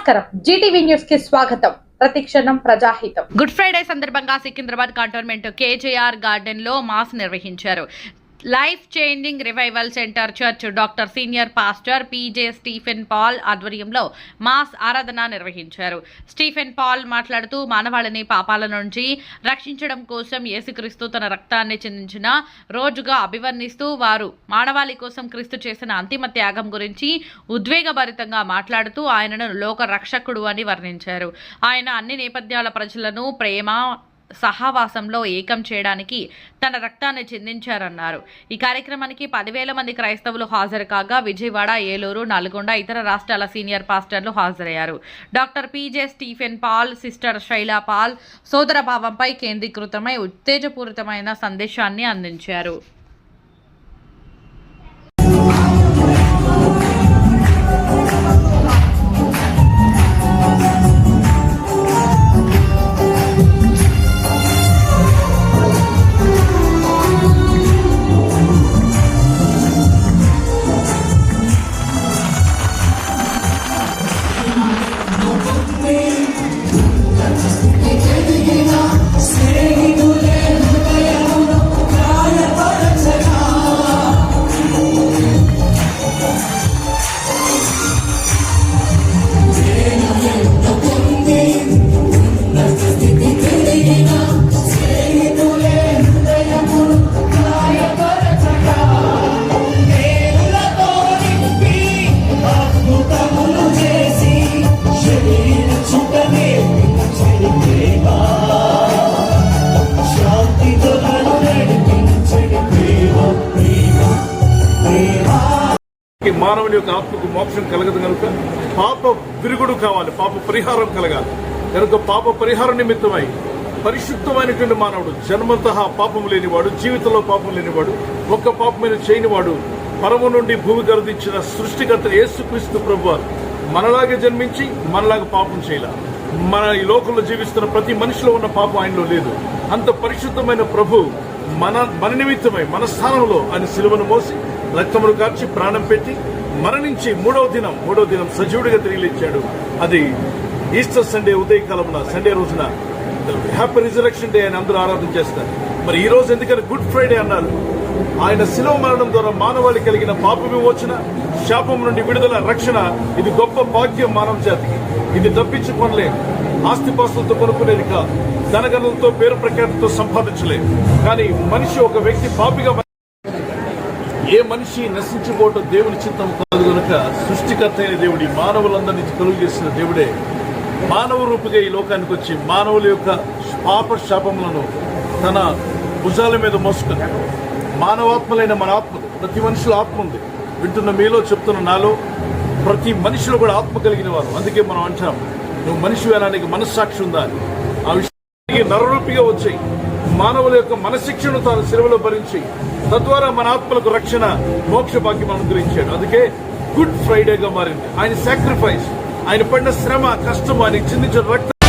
నమస్కారం. జీటీవీ న్యూస్కి స్వాగతం. ప్రతిక్షణం ప్రజాహితం. గుడ్ ఫ్రైడే సందర్భంగా సికింద్రాబాద్ కంటోన్మెంట్ కేజేఆర్ గార్డెన్లో మాస్ నిర్వహించారు. Life changing revival centre church doctor senior pastor PJ Stephen Paul ఆధ్వర్యంలో మాస్ ఆరాధన నిర్వహించారు. స్టీఫెన్ పాల్ మాట్లాడుతూ మానవాళిని పాపాల నుంచి రక్షించడం కోసం యేసుక్రీస్తు తన రక్తాన్ని చెందించిన రోజుగా అభివర్ణిస్తూ వారు మానవాళి కోసం క్రీస్తు చేసిన అంతిమ త్యాగం గురించి ఉద్వేగభరితంగా మాట్లాడుతూ ఆయనను లోక రక్షకుడు అని వర్ణించారు. ఆయన అన్ని నేపథ్యాల ప్రజలను ప్రేమ సహవాసంలో ఏకం చేయడానికి తన రక్తాన్ని చిందించారన్నారు. ఈ కార్యక్రమానికి పదివేల మంది క్రైస్తవులు హాజరు కాగా విజయవాడ ఏలూరు నల్గొండ ఇతర రాష్ట్రాల సీనియర్ పాస్టర్లు హాజరయ్యారు. Doctor PJ Stephen Paul sister Shaila Paul సోదర భావంపై కేంద్రీకృతమై ఉత్తేజపూరితమైన సందేశాన్ని అందించారు. మానవుని యొక్క ఆత్మకు మోక్షం కలగదు కనుక పాప విరుగుడు కావాలి పాప పరిహారం కలగాలి. కనుక పాప పరిహారం నిమిత్తమై పరిశుద్ధమైనటువంటి మానవుడు జన్మత పాపం లేనివాడు జీవితంలో పాపం లేనివాడు ఒక్క పాపమైన చేయనివాడు పరము నుండి భూమి గర్దించిన సృష్టికర్త యేసుక్రీస్తు ప్రభు మనలాగే జన్మించి మనలాగా పాపం చేయలే. మన ఈ లోకంలో జీవిస్తున్న ప్రతి మనిషిలో ఉన్న పాపం ఆయనలో లేదు. అంత పరిశుద్ధమైన ప్రభు మన మన నిమిత్తమై మన స్థానంలో ఆయన సిలువను మోసి రక్తమును కార్చి ప్రాణం పెట్టి మరణించి మూడవ దినం మూడవ దినం సజీవుడిగా తిరిగి లేచాడు అది ఈస్టర్ సండే ఉదయకాలమున సండే రోజున హ్యాపీ రిజరక్షన్ డే అని అందరూ ఆరాధన చేస్తారు. మరి ఈ రోజు ఎందుకని గుడ్ ఫ్రైడే అన్నారు? ఆయన శిలవ మరణం ద్వారా మానవాళి కలిగిన పాప విమోచన శాపం నుండి విడుదల రక్షణ ఇది గొప్ప భాగ్యం మానవ జాతికి. ఇది తప్పించుకోనలేం ఆస్తిపాస్తులతో కొనుక్కునేది కాదు. ధనగణంతో పేరు ప్రఖ్యాతితో సంపాదించలేదు కానీ మనిషి ఒక వ్యక్తి పాపిగా ఏ మనిషి నశించిపోవటం దేవుని చిత్తం కాదు కనుక సృష్టికర్త అయిన దేవుడి మానవులందరినీ కలుగు చేసిన దేవుడే మానవ రూపుగా ఈ లోకానికి వచ్చి మానవుల యొక్క పాప శాపములను తన భుజాల మీద మోసుకొని మానవాత్మలైన మన ఆత్మలు ప్రతి మనిషిలో ఆత్మ ఉంది. వింటున్న మీలో చెప్తున్న నాలో ప్రతి మనిషిలో కూడా ఆత్మ కలిగిన వారు. అందుకే మనం అంటాం నువ్వు మనిషి వేలానికి మనస్సాక్షి ఉందా అని. ఆ విషయానికి నరరూపిగా వచ్చాయి. మానవుల యొక్క మనశిక్షను తాను సెలవులో భరించి తద్వారా మన ఆత్మలకు రక్షణ మోక్ష భాగ్యం అనుగ్రహించాడు. అందుకే గుడ్ ఫ్రైడేగా మారింది. ఆయన సాక్రిఫైస్ ఆయన పడిన శ్రమ కష్టం ఆయన చిందించిన రక్తం